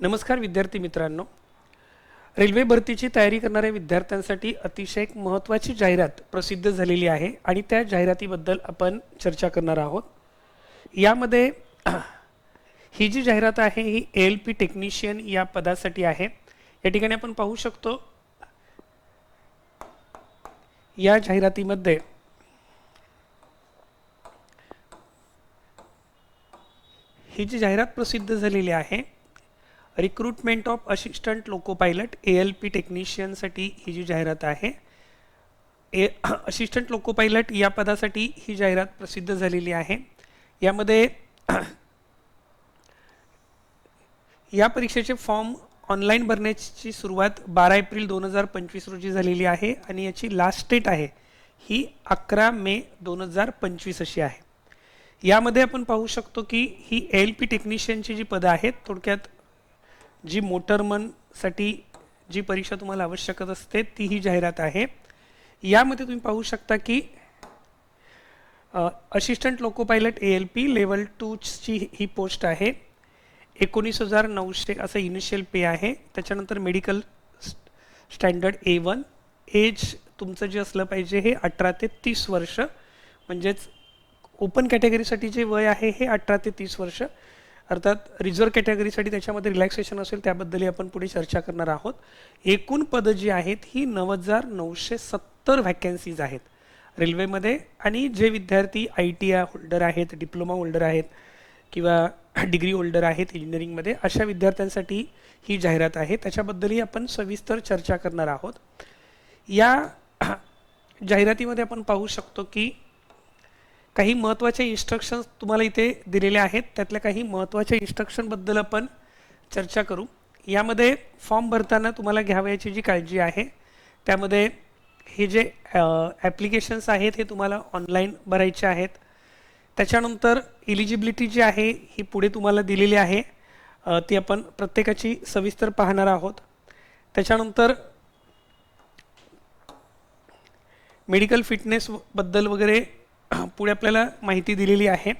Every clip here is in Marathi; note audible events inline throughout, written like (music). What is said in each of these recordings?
नमस्कार विद्यार्थी मित्रांनो. रेल्वे भरतीची तयारी करणाऱ्या विद्यार्थ्यांसाठी अतिशय एक महत्त्वाची जाहिरात प्रसिद्ध झालेली आहे आणि त्या जाहिरातीबद्दल आपण चर्चा करणार आहोत. यामध्ये (clears throat) ही जी जाहिरात आहे ही एल पी टेक्निशियन या पदासाठी आहे. या ठिकाणी आपण पाहू शकतो. या जाहिरातीमध्ये ही जी जाहिरात प्रसिद्ध झालेली आहे recruitment of assistant loco pilot A L P टेक्निशियनसाठी ही जी जाहिरात आहे ए असिस्टंट लोको पायलट या पदासाठी ही जाहिरात प्रसिद्ध झालेली आहे. यामध्ये (clears throat) या परीक्षेचे फॉर्म ऑनलाईन भरण्याची सुरुवात बारा एप्रिल दोन हजार पंचवीस रोजी झालेली आहे आणि याची लास्ट डेट आहे ही अकरा मे दोन हजार पंचवीस अशी आहे. यामध्ये आपण पाहू शकतो की ही एल पी टेक्निशियनची जी पदं आहेत थोडक्यात जी मोटरमनसाठी जी परीक्षा तुम्हाला आवश्यकच असते ती ही जाहिरात आहे. यामध्ये तुम्ही पाहू शकता की assistant loco pilot A L P level टूची ही पोस्ट आहे. एकोणीस हजार नऊशे असं इनिशियल पे आहे. त्याच्यानंतर medical standard A one age तुमचं जे असलं पाहिजे हे अठरा ते तीस वर्ष. म्हणजेच ओपन कॅटेगरीसाठी जे वय आहे हे अठरा ते तीस वर्ष. अर्थात रिझर्व कॅटेगरीसाठी त्याच्यामध्ये रिलॅक्सेशन असेल त्याबद्दलही आपण पुढे चर्चा करणार आहोत. एकूण पदं जी आहेत ही नऊ हजार नऊशे सत्तर व्हॅकन्सीज आहेत. रेल्वेमध्ये आणि जे विद्यार्थी आय टी आय होल्डर आहेत डिप्लोमा होल्डर आहेत किंवा डिग्री होल्डर आहेत इंजिनिअरिंगमध्ये अशा विद्यार्थ्यांसाठी ही जाहिरात आहे. त्याच्याबद्दलही आपण सविस्तर चर्चा करणार आहोत. या जाहिरातीमध्ये आपण पाहू शकतो की काही महत्त्वाचे इन्स्ट्रक्शन्स तुम्हाला इथे दिलेले आहेत. त्यातल्या काही महत्त्वाच्या इन्स्ट्रक्शनबद्दल आपण चर्चा करू. यामध्ये फॉर्म भरताना तुम्हाला घ्यावयाची जी काळजी आहे त्यामध्ये हे जे ॲप्लिकेशन्स आहेत हे तुम्हाला ऑनलाईन भरायचे आहेत. त्याच्यानंतर इलिजिबिलिटी जी आहे ही पुढे तुम्हाला दिलेली आहे. ती आपण प्रत्येकाची सविस्तर पाहणार आहोत. त्याच्यानंतर मेडिकल फिटनेसबद्दल वगैरे (clears throat) पुढे आपल्याला माहिती दिलेली आहे.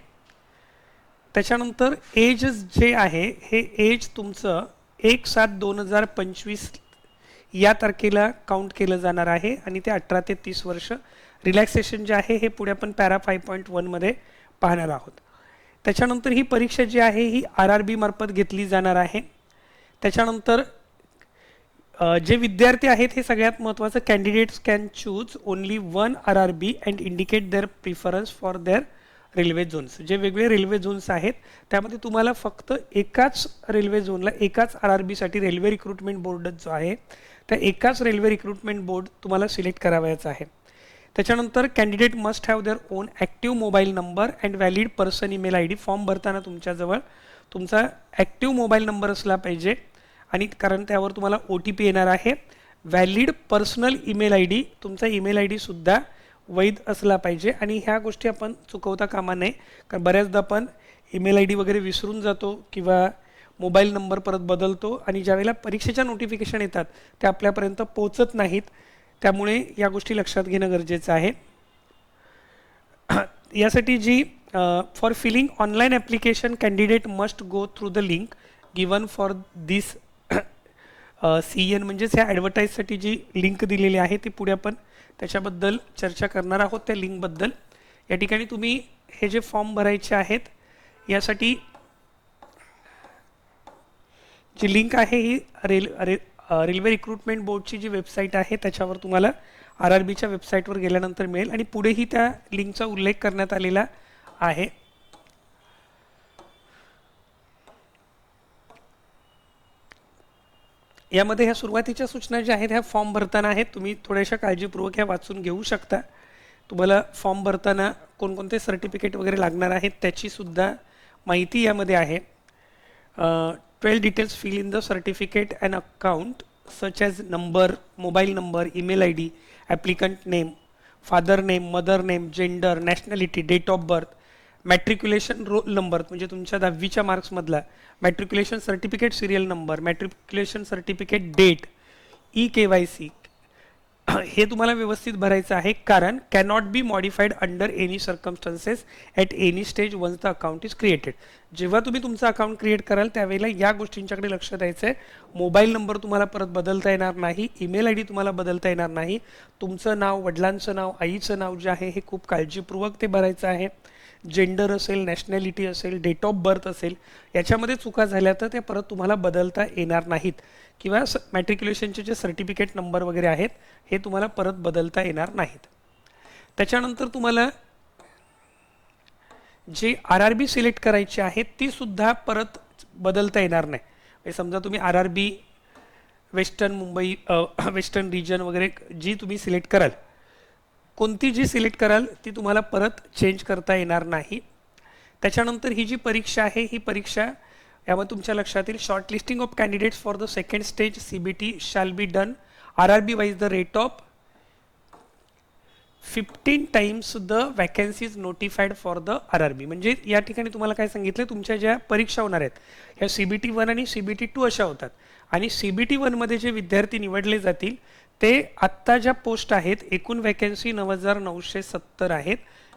त्याच्यानंतर एज जे आहे हे एज तुमचं एक सात दोन हजार पंचवीस या तारखेला काउंट केलं जाणार आहे आणि ते अठरा ते तीस वर्ष रिलॅक्सेशन जे आहे हे पुढे आपण पॅरा फाय पॉईंट वनमध्ये पाहणार आहोत. त्याच्यानंतर ही परीक्षा जी आहे ही आर आर बीमार्फत घेतली जाणार आहे. त्याच्यानंतर जे विद्यार्थी आहेत हे सगळ्यात महत्त्वाचं candidates can choose only one R R B and indicate their preference for their railway zones जे वेगळे रेल्वे झोन्स आहेत त्यामध्ये तुम्हाला फक्त एकाच रेल्वे झोनला एकाच आर आर बीसाठी रेल्वे रिक्रुटमेंट बोर्ड जो आहे त्या एकाच रेल्वे रिक्रुटमेंट बोर्ड तुम्हाला सिलेक्ट करावायचा आहे. त्याच्यानंतर candidate must have their own active mobile number and valid person email I D form भरताना तुमच्याजवळ तुमचा ॲक्टिव्ह मोबाईल नंबर असला पाहिजे. आणि कारण त्यावर तुम्हाला ओ टी पी येणार आहे. Valid personal email I D तुमचा ईमेल आय डीसुद्धा वैध असला पाहिजे. आणि ह्या गोष्टी आपण चुकवता कामा नये. कारण बऱ्याचदा आपण ईमेल आय डी वगैरे विसरून जातो किंवा मोबाईल नंबर परत बदलतो आणि ज्यावेळेला परीक्षेच्या नोटिफिकेशन येतात त्या आपल्यापर्यंत पोचत नाहीत. त्यामुळे या गोष्टी लक्षात घेणं गरजेचं आहे. (clears throat) यासाठी जी for filling online application candidate must go through the link given for this C N म्हणजेच ह्या ॲडव्हर्टाईजसाठी जी लिंक दिलेली आहे ती पुढे आपण त्याच्याबद्दल चर्चा करणार आहोत त्या लिंकबद्दल या ठिकाणी तुम्ही हे जे फॉर्म भरायचे आहेत यासाठी जी लिंक आहे ही रेल रे रेल्वे रिक्रुटमेंट बोर्डची जी वेबसाईट आहे त्याच्यावर तुम्हाला आर आर बीच्या वेबसाईटवर गेल्यानंतर मिळेल. आणि पुढेही त्या लिंकचा उल्लेख करण्यात आलेला आहे. यामध्ये ह्या सुरुवातीच्या सूचना ज्या आहेत ह्या फॉर्म भरताना आहेत. तुम्ही थोड्याशा काळजीपूर्वक ह्या वाचून घेऊ शकता. तुम्हाला फॉर्म भरताना कोणकोणते सर्टिफिकेट वगैरे लागणार आहेत त्याचीसुद्धा माहिती यामध्ये आहे. Twelve details fill in the certificate and account such as number mobile number email I D applicant name father name mother name gender nationality date of birth matriculation roll number म्हणजे तुमच्या दहावीच्या मार्क्समधला matriculation certificate serial number matriculation certificate date E K Y C हे तुम्हाला व्यवस्थित भरायचं आहे. कारण cannot be modified under any circumstances at any stage once the account is created जेव्हा तुम्ही तुमचं अकाउंट क्रिएट कराल त्यावेळेला या गोष्टींच्याकडे लक्ष द्यायचं आहे मोबाईल नंबर तुम्हाला परत बदलता येणार नाही. ईमेल आय डी तुम्हाला बदलता येणार नाही. तुमचं नाव वडिलांचं नाव आईचं नाव जे आहे हे खूप काळजीपूर्वक ते भरायचं आहे. जेंडर असेल नॅशनॅलिटी असेल डेट ऑफ बर्थ असेल याच्यामध्ये चुका झाल्या तर त्या परत तुम्हाला बदलता येणार नाहीत. किंवा स मॅट्रिक्युलेशनचे जे सर्टिफिकेट नंबर वगैरे आहेत हे तुम्हाला परत बदलता येणार नाहीत. त्याच्यानंतर तुम्हाला जे आर आर बी सिलेक्ट करायची आहे ती सुद्धा परत बदलता येणार नाही. म्हणजे समजा तुम्ही R R B western Mumbai western region वगैरे जी तुम्ही सिलेक्ट कराल कोणती जी सिलेक्ट कराल ती तुम्हाला परत चेंज करता येणार नाही. त्याच्यानंतर ही जी परीक्षा आहे ही परीक्षा यामध्ये तुमच्या लक्षात येईल. Short listing of candidates for the second stage C B T shall be done R R B wise the rate of fifteen times the vacancies notified for the R R B म्हणजे या ठिकाणी तुम्हाला काय सांगितलं तुमच्या ज्या परीक्षा होणार आहेत ह्या सी बी टी वन आणि सी बी टी टू अशा होतात. आणि सी बी टी वनमध्ये जे विद्यार्थी निवडले जातील ते आत्ता ज्या पोस्ट आहेत एकूण वॅकन्सी नऊ हजार नऊशे सत्तर आहेत.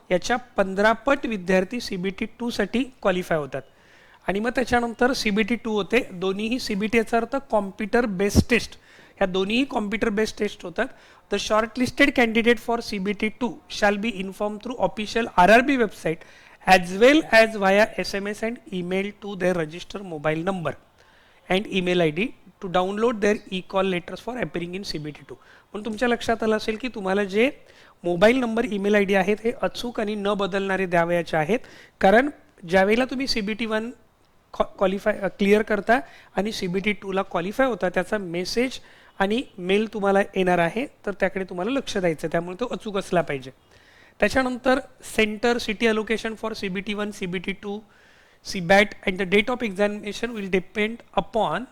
याच्या पंधरापट विद्यार्थी सी बी टी टूसाठी क्वालिफाय होतात. आणि मग त्याच्यानंतर सी बी टी टू होते. दोन्हीही सी बी टी याचा अर्थ कॉम्प्युटर बेस्ड टेस्ट ह्या दोन्हीही कॉम्प्युटर बेस्ड टेस्ट होतात. The shortlisted candidate for C B T two shall be inform through official R R B website as well as via S M S and email to their register mobile number and email I D to download their E call letters for appearing in C B T two पण तुमच्या लक्षात आलं असेल की तुम्हाला जे mobile number email I D आहेत हे अचूक आणि न बदलणारे द्यावयाचे आहेत. कारण ज्यावेळेला तुम्ही सी बी टी वन कॉ क्वालिफाय क्लिअर करता आणि सी बी टी टूला क्वालिफाय होता त्याचा मेसेज आणि मेल तुम्हाला येणार आहे तर त्याकडे तुम्हाला लक्ष द्यायचं त्यामुळे तो अचूक असला पाहिजे. त्याच्यानंतर centre city allocation for C B T one C B T two C bat and the date of examination will depend upon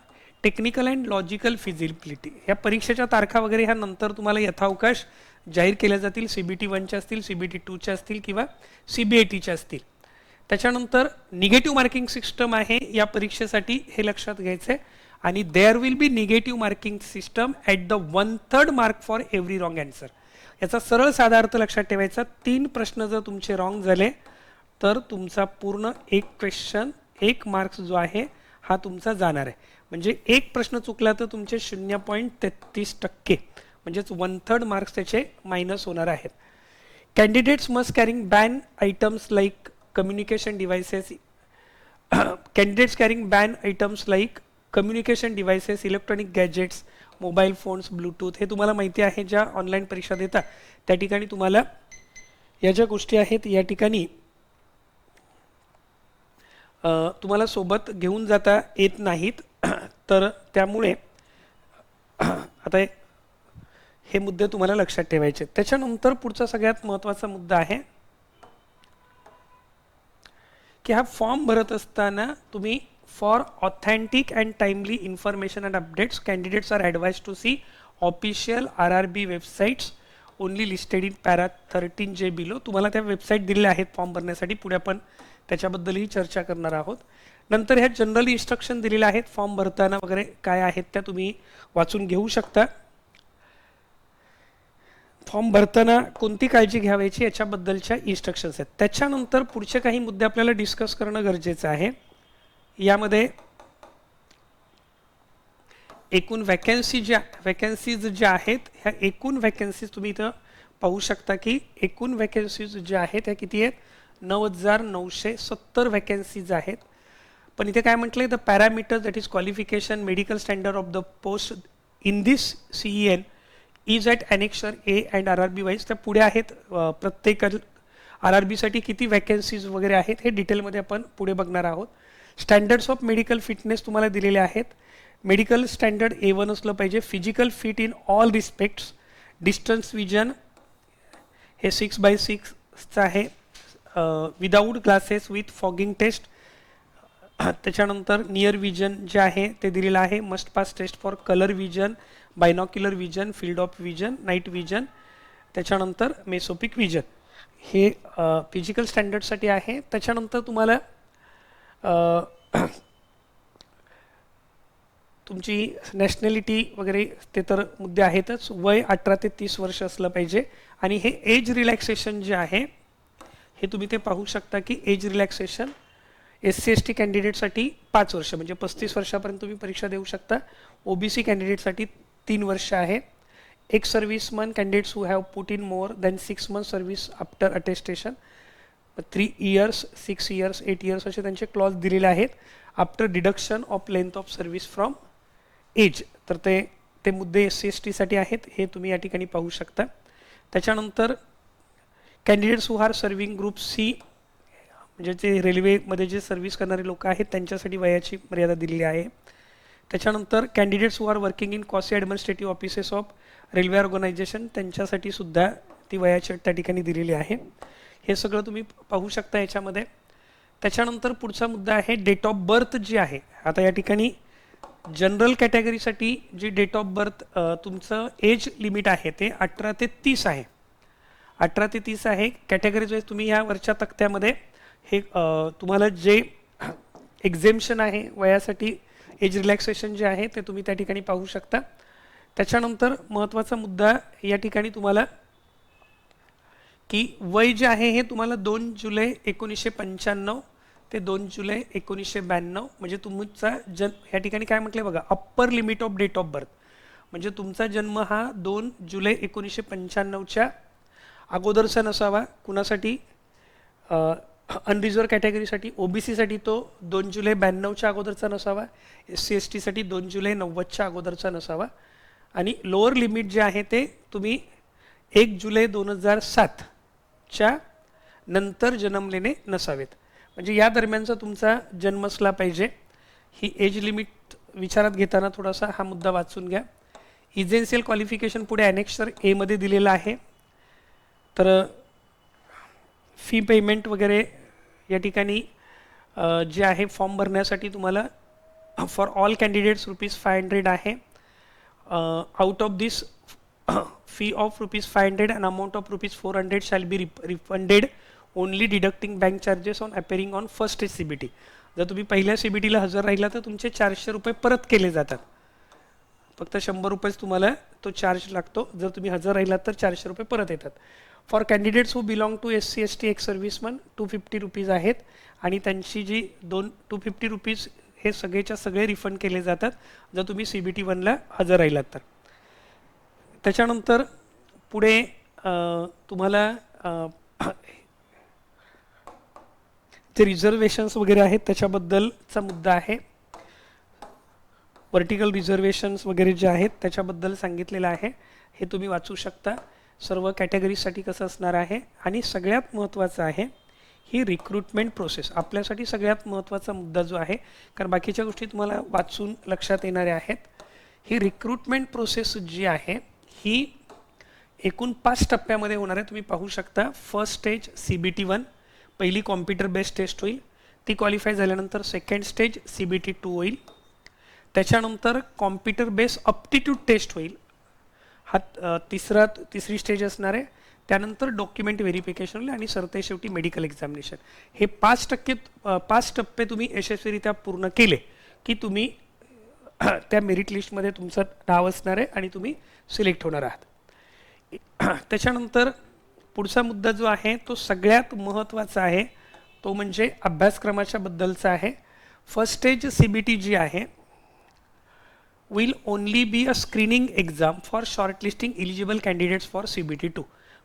technical and logical feasibility. ह्या परीक्षेच्या तारखा वगैरे ह्या नंतर तुम्हाला यथावकाश जाहीर केल्या जातील. सी बी टी वनच्या असतील सी बी टी टूच्या असतील किंवा सी बी ए टीच्या असतील. त्याच्यानंतर निगेटिव्ह मार्किंग सिस्टम आहे या परीक्षेसाठी हे लक्षात घ्यायचं आहे आणि there will be negative marking system at the one third mark for every wrong answer याचा सरळ साधा अर्थ लक्षात ठेवायचा. तीन प्रश्न जर तुमचे रॉंग झाले तर तुमचा पूर्ण एक क्वेश्चन एक मार्क्स जो आहे हा तुमचा जाणार आहे. म्हणजे एक प्रश्न चुकला तर तुमचे शून्य पॉईंट तेहतीस टक्के म्हणजेच वन थर्ड मार्क्स त्याचे मायनस होणार आहेत. Candidates must carrying ban items like communication devices candidates carrying ban items like communication devices electronic gadgets mobile phones Bluetooth हे तुम्हाला माहिती आहे ज्या ऑनलाईन परीक्षा देतात. त्या ठिकाणी तुम्हाला या ज्या गोष्टी आहेत या ठिकाणी तुम्हाला सोबत घेऊन जाता येत नाहीत. (clears throat) तर त्यामुळे (clears throat) आता हे मुद्दे तुम्हाला लक्षात ठेवायचे. त्याच्यानंतर पुढचा सगळ्यात महत्त्वाचा मुद्दा आहे की हा फॉर्म भरत असताना तुम्ही for authentic and timely information and updates candidates are advise to see official R R B websites only listed in para thirteen जे बिलो. तुम्हाला त्या वेबसाईट दिलेल्या आहेत फॉर्म भरण्यासाठी. पुढे आपण त्याच्याबद्दलही चर्चा करणार आहोत. नंतर ह्या जनरल इन्स्ट्रक्शन दिलेल्या आहेत फॉर्म भरताना वगैरे काय आहेत त्या तुम्ही वाचून घेऊ शकता. फॉर्म भरताना कोणती काळजी घ्यावायची याच्याबद्दलच्या इन्स्ट्रक्शन्स आहेत. त्याच्यानंतर पुढचे काही मुद्दे आपल्याला डिस्कस करणं गरजेचं आहे. यामध्ये एकूण वॅकन्सी ज्या वॅकन्सीज ज्या आहेत ह्या एकूण वॅकन्सीज तुम्ही इथं पाहू शकता की एकूण वॅकन्सीज ज्या आहेत ह्या किती आहेत? नऊ हजार नऊशे सत्तर व्हॅकन्सीज आहेत. पण इथे काय म्हटलं the parameter that is qualification medical standard of the post in this C E N is at annexure A and R R B wise त्या पुढे आहेत प्रत्येक आर आर बीसाठी किती व्हॅकन्सीज वगैरे आहेत हे डिटेलमध्ये आपण पुढे बघणार आहोत. स्टँडर्ड्स ऑफ मेडिकल फिटनेस तुम्हाला दिलेले आहेत. मेडिकल स्टँडर्ड ए वन असलं पाहिजे. Physical fit in all respects distance vision हे सिक्स बाय सिक्सचं आहे. Without glasses with fogging test त्याच्यानंतर नियर विजन जे आहे ते दिलेलं आहे. Must pass test for colour vision binocular vision field of vision night vision त्याच्यानंतर मेसोपिक विजन हे फिजिकल स्टँडर्डसाठी आहे. त्याच्यानंतर तुम्हाला तुमची नॅशनॅलिटी वगैरे ते तर मुद्दे आहेतच. वय अठरा ते तीस वर्ष असलं पाहिजे. आणि हे एज रिलॅक्सेशन जे आहे हे तुम्ही ते पाहू शकता की age relaxation S C S T कॅन्डिडेटसाठी पाच वर्ष म्हणजे पस्तीस वर्षापर्यंत तुम्ही परीक्षा देऊ शकता. ओ बी सी कॅन्डिडेटसाठी तीन वर्ष आहे. Ex serviceman candidates who have put in more than six month service after attestation three years six years eight years असे त्यांचे क्लॉज दिलेले आहेत. After deduction of length of service from age तर ते ते मुद्दे एस सी एस टीसाठी आहेत हे तुम्ही या ठिकाणी पाहू शकता. त्याच्यानंतर candidates who are serving group C म्हणजे जे रेल्वेमध्ये जे सर्व्हिस करणारे लोक आहेत त्यांच्यासाठी वयाची मर्यादा दिलेली आहे. त्याच्यानंतर candidates who are working in quasi administrative offices of railway organisation त्यांच्यासाठी सुद्धा ती वयाची त्या ठिकाणी दिलेली आहे. हे सगळं तुम्ही पाहू शकता याच्यामध्ये. त्याच्यानंतर पुढचा मुद्दा आहे डेट ऑफ बर्थ जी आहे. आता या ठिकाणी जनरल कॅटेगरीसाठी जी डेट ऑफ बर्थ तुमचं एज लिमिट आहे ते अठरा ते तीस आहे. अठरा ते तीस आहे. कॅटेगरीज वाईज तुम्ही ह्या वरच्या तक्त्यामध्ये हे तुम्हाला जे एक्झेम्शन आहे वयासाठी एज रिलॅक्सेशन जे आहे ते तुम्ही त्या ठिकाणी पाहू शकता. त्याच्यानंतर महत्त्वाचा मुद्दा या ठिकाणी तुम्हाला की वय जे आहे हे तुम्हाला दोन जुलै एकोणीसशे पंच्याण्णव ते दोन जुलै एकोणीसशे ब्याण्णव म्हणजे तुमचा जन या ठिकाणी काय म्हटलं बघा upper limit of date of birth म्हणजे तुमचा जन्म हा दोन जुलै एकोणीसशे पंच्याण्णवच्या अगोदरचा नसावा. कुणासाठी? अनरिझर्व कॅटेगरीसाठी ओ बी सीसाठी तो दोन जुलै ब्याण्णवच्या अगोदरचा नसावा. एस सी एस टीसाठी दोन जुलै नव्वदच्या अगोदरचा नसावा. आणि लोअर लिमिट जे आहे ते तुम्ही एक जुलै दोन हजार सातच्या नंतर जन्मलेले नसावेत. म्हणजे या दरम्यानचा तुमचा जन्म असला पाहिजे. ही एज लिमिट विचारात घेताना थोडासा हा मुद्दा वाचून घ्या. इजेन्शियल क्वालिफिकेशन पुढे ॲनेक्सर एमध्ये दिलेलं आहे. तर फी पेमेंट वगैरे या ठिकाणी जे आहे फॉर्म भरण्यासाठी तुम्हाला for all candidates rupees five hundred आहे. Out of this fee of rupees five hundred and amount of rupees four hundred shall be rip refunded only deducting bank charges on appearing on first C B T जर तुम्ही पहिल्या सी बी टीला हजर राहिला तर तुमचे चारशे रुपये परत केले जातात. फक्त शंभर रुपयेच तुम्हाला तो चार्ज लागतो. जर तुम्ही हजर राहिलात तर चारशे रुपये परत येतात. For candidates who belong to S C S T ex serviceman two fifty rupees आहेत. आणि त्यांची जी दोन टू फिफ्टी रुपीज हे सगळेच्या सगळे रिफंड केले जातात. जर तुम्ही सी बी टी वनला हजर राहिलात तर. त्याच्यानंतर पुढे तुम्हाला जे रिझर्वेशन्स वगैरे आहेत त्याच्याबद्दलचा मुद्दा आहे. वर्टिकल रिझर्वेशन्स वगैरे जे आहेत त्याच्याबद्दल सांगितलेलं आहे. हे तुम्ही वाचू शकता. सर्व कॅटेगरीजसाठी कसं असणार आहे आणि सगळ्यात महत्त्वाचं आहे ही रिक्रुटमेंट प्रोसेस आपल्यासाठी सगळ्यात महत्त्वाचा मुद्दा जो आहे कारण बाकीच्या गोष्टी तुम्हाला वाचून लक्षात येणाऱ्या आहेत ही रिक्रुटमेंट प्रोसेस जी आहे ही एकूण पाच टप्प्यामध्ये होणार आहे. तुम्ही पाहू शकता first stage C B T one पहिली कॉम्प्युटर बेस्ड टेस्ट होईल ती क्वालिफाय झाल्यानंतर second stage C B T two होईल त्याच्यानंतर कॉम्प्युटर बेस अप्टिट्यूड टेस्ट होईल हा तिसरा तिसरी स्टेज असणार आहे. त्यानंतर डॉक्युमेंट व्हेरिफिकेशन होईल आणि सरते शेवटी मेडिकल एक्झामिनेशन हे पाच टक्के पाच टप्पे तुम्ही यशस्वीरित्या पूर्ण केले की तुम्ही त्या मेरिट लिस्टमध्ये तुमचं नाव असणार आहे आणि तुम्ही सिलेक्ट होणार आहात. त्याच्यानंतर पुढचा मुद्दा जो आहे तो सगळ्यात महत्त्वाचा आहे तो म्हणजे अभ्यासक्रमाच्या बद्दलचा आहे. First stage C B T जी आहे. Will only be a screening exam for shortlisting eligible candidates for C B T two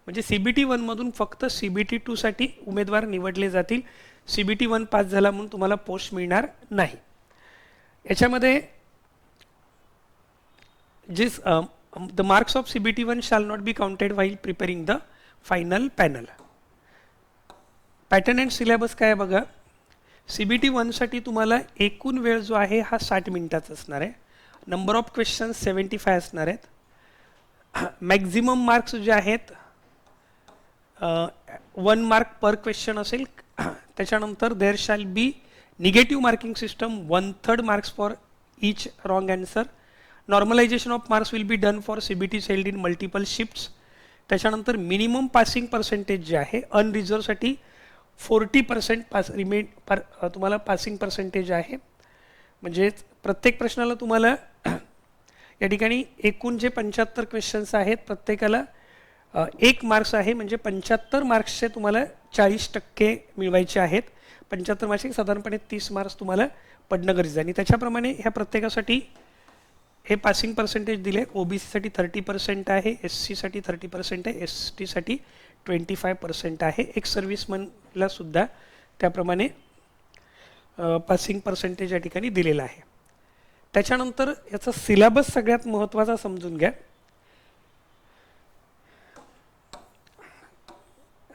म्हणजे सी बी टी वनमधून फक्त सी बी टी टूसाठी उमेदवार निवडले जातील. C B T one pass झाला म्हणून तुम्हाला पोस्ट मिळणार नाही. याच्यामध्ये जे the marks of C B T one shall not be counted while preparing the final panel pattern and syllabus काय आहे बघा? सी बी टी वनसाठी तुम्हाला एकूण वेळ जो आहे हा साठ मिनिटाचा असणार आहे. Number of question seventy five असणार आहेत. मॅक्झिमम मार्क्स जे आहेत वन मार्क पर क्वेश्चन असेल. त्याच्यानंतर there shall be negative marking system one third marks for each wrong answer normalization of marks will be done for C B T held in multiple shifts त्याच्यानंतर मिनिमम पासिंग पर्सेंटेज जे आहे अनरिझर्वसाठी फोर्टी पर्सेंट पास रिमेन पर तुम्हाला पासिंग पर्सेंटेज आहे. म्हणजेच प्रत्येक प्रश्नाला तुम्हाला (clears throat) या ठिकाणी एकूण जे पंच्याहत्तर क्वेश्चन्स आहेत प्रत्येकाला एक मार्क्स आहे. म्हणजे पंच्याहत्तर मार्क्सचे तुम्हाला चाळीस टक्के मिळवायचे आहेत. पंच्याहत्तर मार्क्सचे साधारणपणे तीस मार्क्स तुम्हाला पडणं गरजेचं आहे. आणि त्याच्याप्रमाणे ह्या प्रत्येकासाठी हे पासिंग पर्सेंटेज दिले. ओ बी सीसाठी थर्टी पर्सेंट आहे एस सीसाठी थर्टी पर्सेंट आहे एस टीसाठी ट्वेंटी फाय पर्सेंट आहे. एक सर्व्हिसमनला सुद्धा त्याप्रमाणे पासिंग पर्सेंटेज या ठिकाणी दिलेलं आहे. त्याच्यानंतर याचा सिलेबस सगळ्यात महत्त्वाचा समजून घ्या.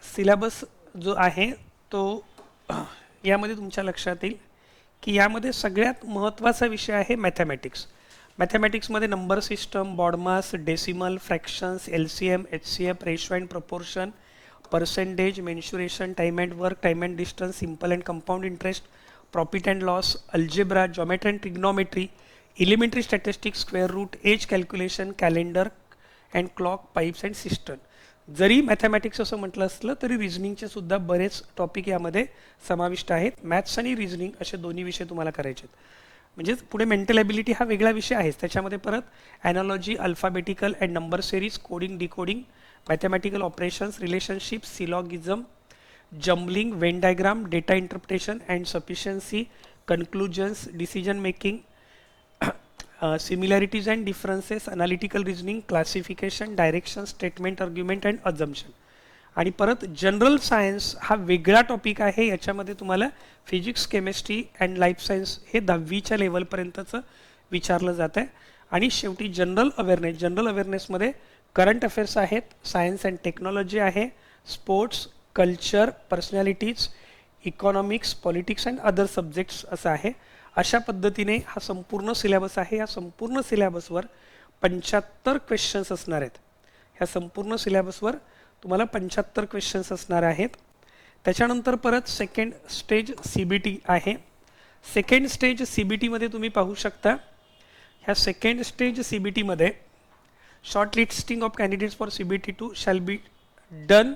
सिलेबस जो आहे तो यामध्ये तुमच्या लक्षात येईल की यामध्ये सगळ्यात महत्त्वाचा विषय आहे mathematics मॅथमॅटिक्समध्ये number system BODMAS decimal fractions L C M H C F ratio and proportion percentage mensuration time and work time and distance simple and compound interest profit and loss algebra geometry and trigonometry elementary statistics square root age calculation calendar and clock pipes and cistern जरी मॅथमॅटिक्स असं म्हटलं असलं तरी रिझनिंगचे सुद्धा बरेच टॉपिक यामध्ये समाविष्ट आहेत. मॅथ्स आणि रिझनिंग असे दोन्ही विषय तुम्हाला करायचे आहेत. म्हणजेच पुढे मेंटल ॲबिलिटी हा वेगळा विषय आहेच. त्याच्यामध्ये परत analogy alphabetical and number series coding decoding mathematical operations relationship syllogism jumbling Venn diagram data interpretation and sufficiency conclusions decision making similarities and differences analytical reasoning classification direction statement argument and assumption आणि परत जनरल सायन्स हा वेगळा टॉपिक आहे याच्यामध्ये तुम्हाला physics chemistry and life science हे दहावीच्या लेवलपर्यंतचं विचारलं जातं आहे आणि शेवटी जनरल अवेअरनेस जनरल अवेअरनेसमध्ये करंट अफेअर्स आहेत सायन्स अँड टेक्नॉलॉजी आहे sports culture personalities economics politics and other subjects असं आहे. अशा पद्धतीने हा संपूर्ण सिलेबस आहे. या संपूर्ण सिलेबसवर पंच्याहत्तर क्वेश्चन्स असणार आहेत. ह्या संपूर्ण सिलेबसवर तुम्हाला पंच्याहत्तर क्वेश्चन्स असणार आहेत. त्याच्यानंतर परत second stage C B T आहे. सेकंड स्टेज सी बी टीमध्ये तुम्ही पाहू शकता ह्या सेकंड स्टेज सी बी टीमध्ये short listing of candidates for C B T two shall be done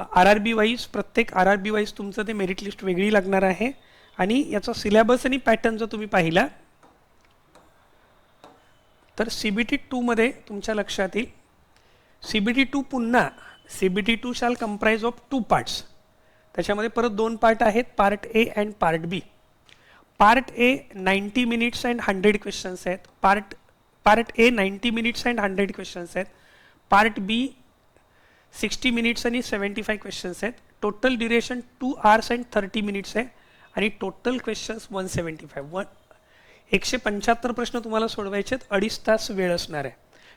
R R B wise प्रत्येक आर आर बी वाईज तुमचं ते मेरिट लिस्ट वेगळी लागणार आहे. आणि याचा सिलेबस आणि पॅटर्न जर तुम्ही पाहिला तर सी बी टी टूमध्ये तुमच्या लक्षात येईल. सी बी टी टू पुन्हा C B T two shall comprise of to parts त्याच्यामध्ये परत दोन पार्ट आहेत part A and part B part A ninety minutes and hundred questions आहेत. Part part A ninety minutes and hundred questions आहेत. पार्ट बी सिक्स्टी मिनिट्स आणि सेवन्टी फाय क्वेश्चन्स आहेत. Total duration two hours and thirty minutes आहे. आणि total questions one seventy five one एकशे पंच्याहत्तर प्रश्न तुम्हाला सोडवायचे आहेत. अडीच तास वेळ असणार आहे.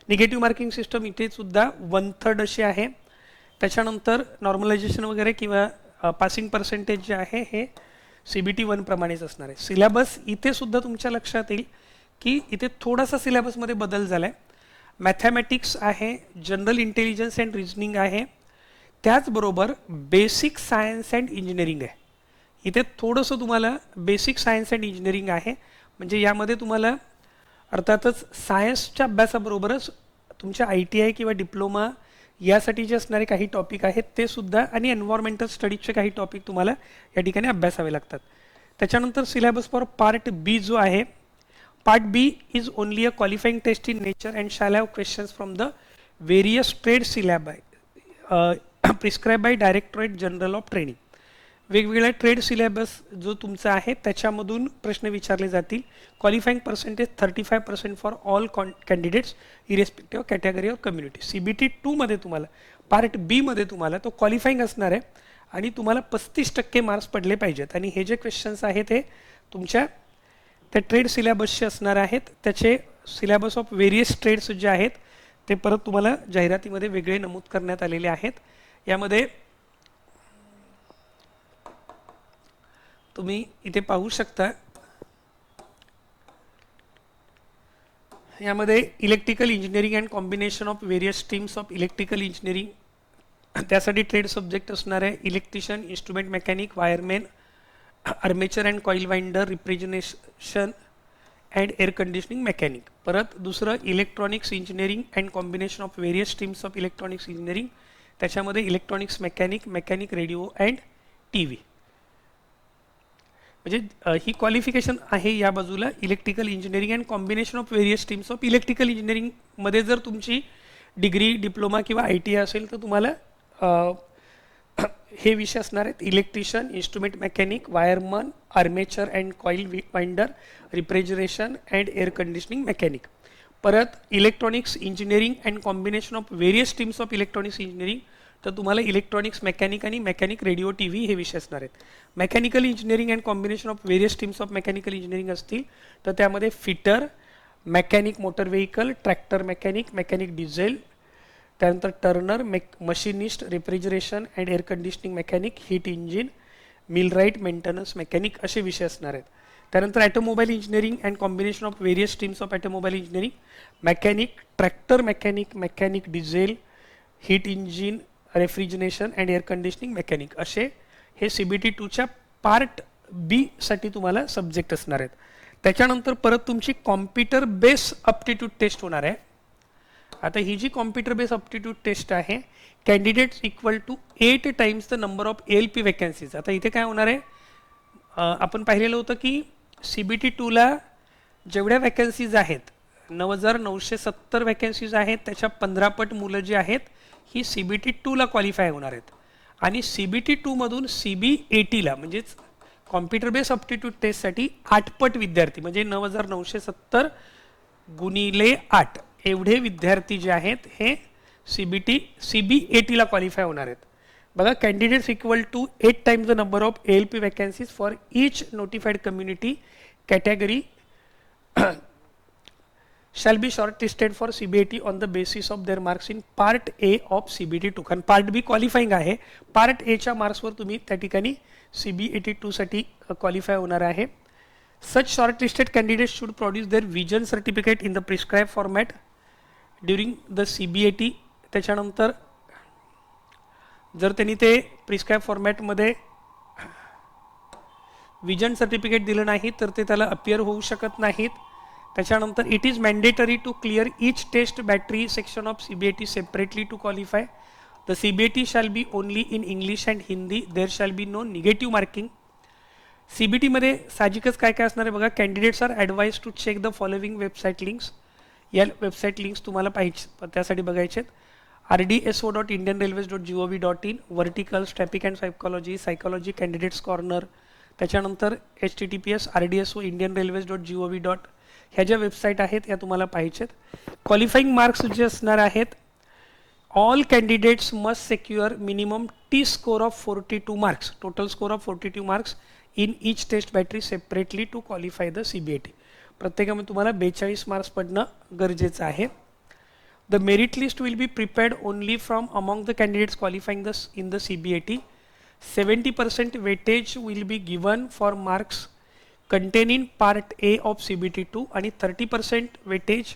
निगेटिव्ह मार्किंग सिस्टम इथेसुद्धा वन थर्ड अशी आहे. त्याच्यानंतर नॉर्मलायझेशन वगैरे किंवा पासिंग पर्सेंटेज जे आहे हे सी बी टी वनप्रमाणेच असणार आहे. सिलेबस इथेसुद्धा तुमच्या लक्षात येईल की इथे थोडासा सिलेबसमध्ये बदल झाला आहे मॅथमॅटिक्स आहे जनरल इंटेलिजन्स अँड रिझनिंग आहे. त्याचबरोबर बेसिक सायन्स अँड इंजिनिअरिंग आहे. इथे थोडंसं तुम्हाला बेसिक सायन्स अँड इंजिनिअरिंग आहे. म्हणजे यामध्ये तुम्हाला अर्थातच सायन्सच्या अभ्यासाबरोबरच तुमच्या आय टी आय किंवा डिप्लोमा यासाठी जे असणारे काही टॉपिक आहेत ते सुद्धा आणि एन्व्हायरमेंटल स्टडीजचे काही टॉपिक तुम्हाला या ठिकाणी अभ्यासावे लागतात. त्याच्यानंतर सिलेबस फॉर पार्ट बी जो आहे part B is only a qualifying in nature nature and have questions questions from the various trade uh, (clears throat) prescribed by Directorate general of training वेगवेगळ्या ट्रेड सिलेबस जो तुमचा आहे त्याच्यामधून प्रश्न विचारले जातील. Qualifying percentage thirty five percent for all corn candidates irrespective category of community C B T टूमध्ये तुम्हाला पार्ट बीमध्ये तुम्हाला तो क्वालिफाईंग असणार आहे. आणि तुम्हाला पस्तीस टक्के मार्क्स पडले पाहिजेत. आणि हे जे क्वेश्चन्स आहेत हे तुमच्या त्या ट्रेड सिलॅबसचे असणार आहेत. त्याचे सिलॅबस ऑफ व्हेरियस ट्रेड्स जे आहेत ते परत तुम्हाला जाहिरातीमध्ये वेगळे नमूद करण्यात आलेले आहेत. यामध्ये तुम्ही इथे पाहू शकता. यामध्ये electrical engineering and combination of various streams of electrical engineering त्यासाठी ट्रेड सब्जेक्ट असणार आहे. Electrician instrument mechanic wireman armature and coil winder representation and air conditioning mechanic. परत दुसरं electronics engineering and combination of various streams of electronics engineering त्याच्यामध्ये electronics mechanic mechanic radio and T V म्हणजे ही क्वालिफिकेशन आहे या बाजूला. Electrical engineering and combination of various streams of electrical इंजिनिअरिंगमध्ये जर तुमची डिग्री डिप्लोमा किंवा आय टी असेल तर तुम्हाला हे विषय असणार आहेत. Electrician instrument mechanic wireman armature and coil winder refrigeration and air conditioning mechanic परत electronics engineering and combination of various streams of electronics engineering तर तुम्हाला इलेक्ट्रॉनिक्स मेकॅनिक आणि मेकॅनिक रेडिओ टी व्ही हे विषय असणार आहेत. Mechanical engineering and combination of various streams of mechanical engineering असतील. तर त्यामध्ये fitter mechanic motor vehicle tractor mechanic mechanic diesel त्यानंतर turner make machinist refrigeration and air conditioning mechanic heat engine millwright maintenance mechanic असे विषय असणार आहेत. त्यानंतर automobile engineering and combination of various streams of automobile engineering mechanic tractor mechanic mechanic diesel heat engine refrigeration and air conditioning mechanic असे हे सी बी टी टूच्या पार्ट बीसाठी तुम्हाला सब्जेक्ट असणार आहेत. त्याच्यानंतर परत तुमची कॉम्प्युटर बेस अप्टिट्यूड टेस्ट होणार आहे. आता ही जी कॉम्प्युटर बेस ऑप्टिट्यूड टेस्ट आहे candidates equal to eight times the number of L P vacancies आता इथे काय होणार आहे? आपण पाहिलेलं होतं की सी बी टी टूला जेवढ्या वॅकन्सीज आहेत नऊ हजार नऊशे सत्तर वॅकन्सीज आहेत त्याच्या पंधरा पट मुलं जी आहेत ही सी बी टी टूला क्वालिफाय होणार आहेत. आणि सी बी टी टूमधून सी बी ए टीला म्हणजेच कॉम्प्युटर बेस ऑप्टिट्यूड टेस्टसाठी आठपट विद्यार्थी म्हणजे नऊ हजार नऊशे सत्तर गुणिले आठ. एवढे विद्यार्थी जे आहेत हे C B T C B A टीला क्वालिफाय होणार आहेत. बघा candidates equal to eight times the number of A L P vacancies for each notified community category shall be shortlisted for C B A T on the basis of their marks in part A of C B T two कारण पार्ट बी क्वालिफाईंग आहे. पार्ट एच्या मार्क्सवर तुम्ही त्या ठिकाणी सी बी ए टी टूसाठी क्वालिफाय होणार आहे. Such shortlisted candidate should produce their vision certificate in the prescribe format during the C B A T त्याच्यानंतर जर त्यांनी ते प्रिस्क्राईब फॉर्मॅटमध्ये विजन सर्टिफिकेट दिलं नाही तर ते त्याला अपियर होऊ शकत नाहीत. त्याच्यानंतर it is mandatory to clear each test battery section of C B A T separately to qualify the C B A T shall be only in English and Hindi there shall be no negative marking C B टीमध्ये साहजिकच काय काय असणार आहे बघा. Candidates are advised to check the following website links या वेबसाईट लिंक्स तुम्हाला पाहिजे त्यासाठी बघायचे आहेत. R D S O dot Indian railways dot G O V dot in verticals traffic and psychology psychology candidates corner त्याच्यानंतर H T T P S R D S O Indian railways dot G O V dot ह्या ज्या वेबसाईट आहेत या तुम्हाला पाहिजेत. क्वालिफाईंग मार्क्स जे असणार आहेत all candidates must secure minimum T score of forty two marks total score of forty two marks in each test battery separately to qualify the C B A T प्रत्येकामध्ये तुम्हाला बेचाळीस मार्क्स पडणं गरजेचं आहे. The merit list will be prepared only from among the candidates qualifying the in the C B A T seventy percent weightage will be given for marks contain in part A of C B T two आणि thirty percent weightage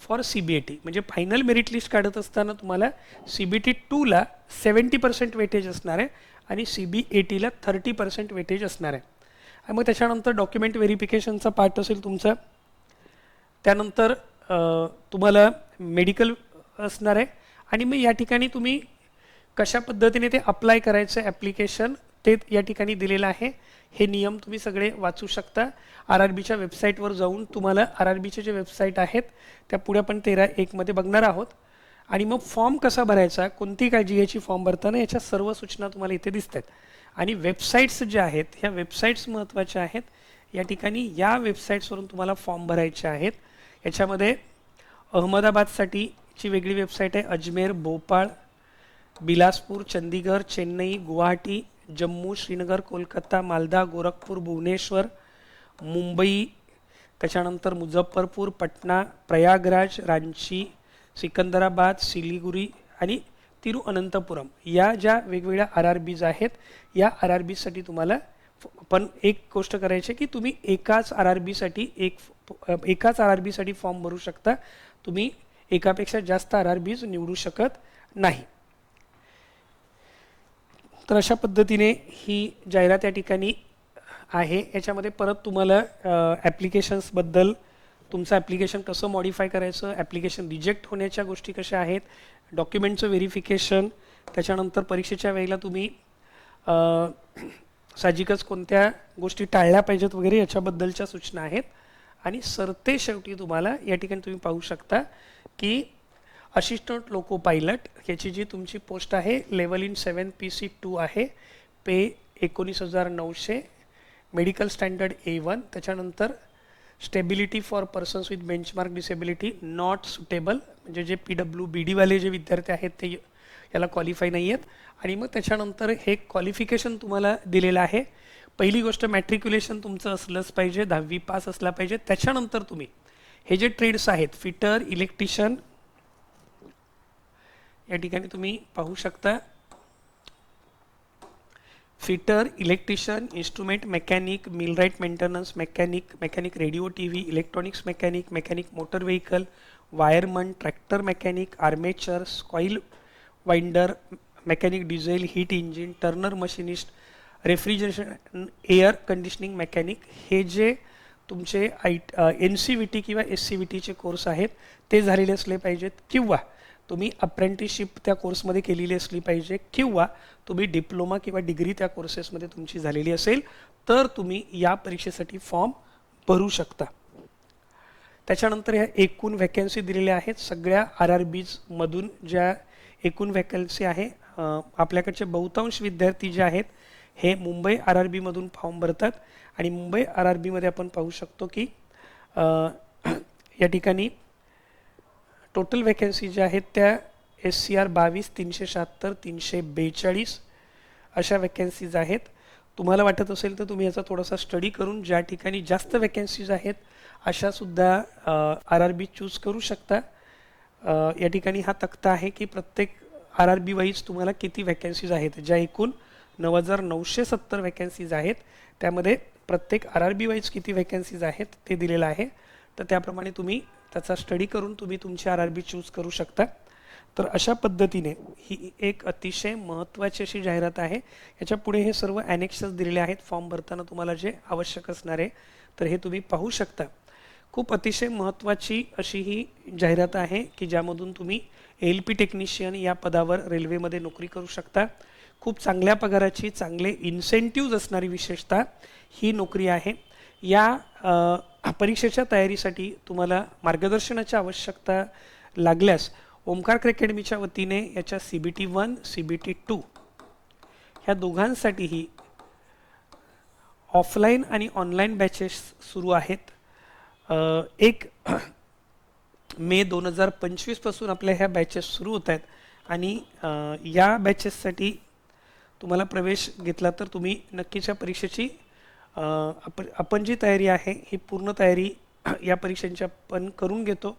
for C B A T म्हणजे फायनल मेरिट लिस्ट काढत असताना तुम्हाला सी बी टी टूला सेवन्टी पर्सेंट वेटेज असणार आहे आणि सी बी ए टीला थर्टी पर्सेंट वेटेज असणार आहे. आणि मग त्याच्यानंतर डॉक्युमेंट व्हेरिफिकेशनचा पार्ट असेल तुमचा. त्यानंतर तुम्हाला मेडिकल असणार आहे. आणि मग या ठिकाणी तुम्ही कशा पद्धतीने ते अप्लाय करायचं ॲप्लिकेशन ते या ठिकाणी दिलेलं आहे. हे नियम तुम्ही सगळे वाचू शकता. आर आर बीच्या वेबसाईटवर जाऊन तुम्हाला आर आर बीचे जे वेबसाईट आहेत त्या पुढे आपण तेरा एकमध्ये बघणार आहोत. आणि मग फॉर्म कसा भरायचा कोणती काळजी घ्यायची फॉर्म भरताना याच्या सर्व सूचना तुम्हाला इथे दिसत आहेत. आणि वेबसाईट्स ज्या आहेत ह्या वेबसाईट्स महत्त्वाच्या आहेत. या ठिकाणी या वेबसाईट्सवरून तुम्हाला फॉर्म भरायचे आहेत. याच्यामध्ये अहमदाबादसाठीची वेगळी वेबसाईट आहे अजमेर भोपाळ बिलासपूर चंदीगड चेन्नई गुवाहाटी जम्मू श्रीनगर कोलकाता मालदा गोरखपूर भुवनेश्वर मुंबई त्याच्यानंतर मुझफ्फरपूर पटना प्रयागराज रांची सिकंदराबाद सिलिगुरी आणि तिरुअनंतपुरम. या ज्या वेगवेगळ्या आर आर बीज आहेत या आर आर बीसाठी तुम्हाला फ- पण एक गोष्ट करायची आहे की तुम्ही एकाच आर आर बीसाठी एक एकाच आर आर बीसाठी फॉर्म भरू शकता. तुम्ही एकापेक्षा जास्त आर आर बीज निवडू शकत नाही. तर अशा पद्धतीने ही जाहिरात या ठिकाणी आहे. याच्यामध्ये परत तुम्हाला ॲप्लिकेशन्सबद्दल तुमचं ॲप्लिकेशन कसं मॉडिफाय करायचं ॲप्लिकेशन रिजेक्ट होण्याच्या गोष्टी कशा आहेत डॉक्युमेंटचं व्हेरिफिकेशन त्याच्यानंतर परीक्षेच्या वेळेला तुम्ही साहजिकच कोणत्या गोष्टी टाळल्या पाहिजेत वगैरे याच्याबद्दलच्या सूचना आहेत. आणि सरते शेवटी तुम्हाला या ठिकाणी तुम्ही पाहू शकता की असिस्टंट लोको पायलट याची जी तुमची पोस्ट आहे level in seven P C two आहे. पे एकोणीस हजार नऊशे. मेडिकल स्टँडर्ड ए वन त्याच्यानंतर stability for persons with benchmark disability not suitable. म्हणजे जे पी डब्ल्यू बी डीवाले जे विद्यार्थी आहेत ते याला क्वालिफाय नाही आहेत. आणि मग त्याच्यानंतर हे क्वालिफिकेशन तुम्हाला दिलेलं आहे. पहिली गोष्ट मॅट्रिक्युलेशन तुमचं असलंच पाहिजे दहावी पास असला पाहिजे. त्याच्यानंतर तुम्ही हे जे ट्रेड्स आहेत फिटर इलेक्ट्रिशियन या ठिकाणी तुम्ही पाहू शकता. Fitter electrician instrument mechanic millwright maintenance mechanic mechanic radio T V electronics mechanic mechanic motor vehicle wireman tractor mechanic armature coil winder mechanic diesel heat engine turner machinist refrigeration air conditioning mechanic. हे जे तुमचे I N C V T किंवा एस सी व्ही टीचे कोर्स आहेत ते झालेले असले पाहिजेत. किंवा तुम्ही अप्रेंटिसशिप त्या कोर्समध्ये केलेली असली पाहिजे किंवा तुम्ही डिप्लोमा किंवा डिग्री त्या कोर्सेसमध्ये तुमची झालेली असेल तर तुम्ही या परीक्षेसाठी फॉर्म भरू शकता. त्याच्यानंतर ह्या एकूण वॅकन्सी दिलेल्या आहेत. सगळ्या आर आर बीजमधून ज्या एकूण वॅकन्सी आहे आपल्याकडचे बहुतांश विद्यार्थी जे आहेत हे मुंबई आर आर बीमधून फॉर्म भरतात. आणि मुंबई आर आर बीमध्ये आपण पाहू शकतो की या ठिकाणी टोटल व्हॅकन्सी ज्या आहेत त्या एस सी आर बावीस तीनशे शहात्तर तीनशे बेचाळीस अशा वॅकन्सीज आहेत. तुम्हाला वाटत असेल तर तुम्ही याचा थोडासा स्टडी करून ज्या ठिकाणी जास्त वॅकन्सीज आहेत अशासुद्धा आर आर बी चूज करू शकता. या ठिकाणी हा तक्ता आहे की प्रत्येक आर आर बी वाईज तुम्हाला किती वॅकन्सीज आहेत ज्या एकूण नऊ हजार नऊशे सत्तर वॅकन्सीज आहेत. त्यामध्ये प्रत्येक आर आर बी वाईज किती वॅकन्सीज आहेत ते दिलेलं आहे. तर त्याप्रमाणे तुम्ही त्याचा स्टडी करून तुम्ही तुमची आर आर बी चूज करू शकता. तर अशा पद्धतीने ही एक अतिशय महत्त्वाची अशी जाहिरात आहे. याच्यापुढे हे सर्व ॲनेक्सेस दिलेले आहेत. फॉर्म भरताना तुम्हाला जे आवश्यक असणार आहे तर हे तुम्ही पाहू शकता. खूप अतिशय महत्त्वाची अशी ही जाहिरात आहे की ज्यामधून तुम्ही एल पी टेक्निशियन या पदावर रेल्वेमध्ये नोकरी करू शकता. खूप चांगल्या पगाराची चांगले इन्सेंटिव्ज असणारी विशेषतः ही नोकरी आहे. या परीक्षेच्या तयारीसाठी तुम्हाला मार्गदर्शनाची आवश्यकता लागल्यास ओमकार अकॅडमीच्या वतीने याच्या C B T one C B T two ह्या दोघांसाठीही ऑफलाईन आणि ऑनलाईन बॅचेस सुरू आहेत. एक मे दोन हजार पंचवीसपासून आपल्या ह्या बॅचेस सुरू होत आहेत आणि या बॅचेससाठी तुम्हाला प्रवेश घेतला तर तुम्ही नक्कीच्या परीक्षेची आपण आपण जी तयारी आहे ही पूर्ण तयारी (clears throat) या परीक्षांची आपण करून घेतो.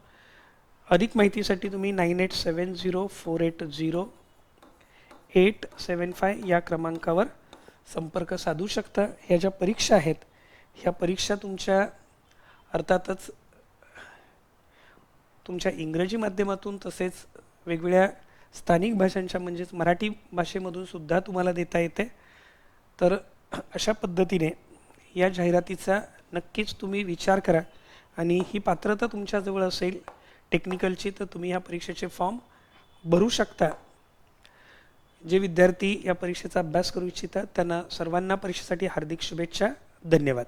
अधिक माहितीसाठी तुम्ही nine eight seven zero four eight zero eight seven five या क्रमांकावर संपर्क साधू शकता. ह्या ज्या परीक्षा आहेत ह्या परीक्षा तुमच्या अर्थातच तुमच्या इंग्रजी माध्यमातून तसेच वेगवेगळ्या स्थानिक भाषांच्या म्हणजेच मराठी भाषेमधून सुद्धा तुम्हाला देता येते. तर अशा पद्धतीने या जाहिरातीचा नक्कीच तुम्ही विचार करा. आणि ही पात्रता तुमच्याजवळ असेल टेक्निकलची तर तुम्ही या परीक्षेचे फॉर्म भरू शकता. जे विद्यार्थी या परीक्षेचा अभ्यास करू इच्छितात त्यांना सर्वांना परीक्षेसाठी हार्दिक शुभेच्छा. धन्यवाद.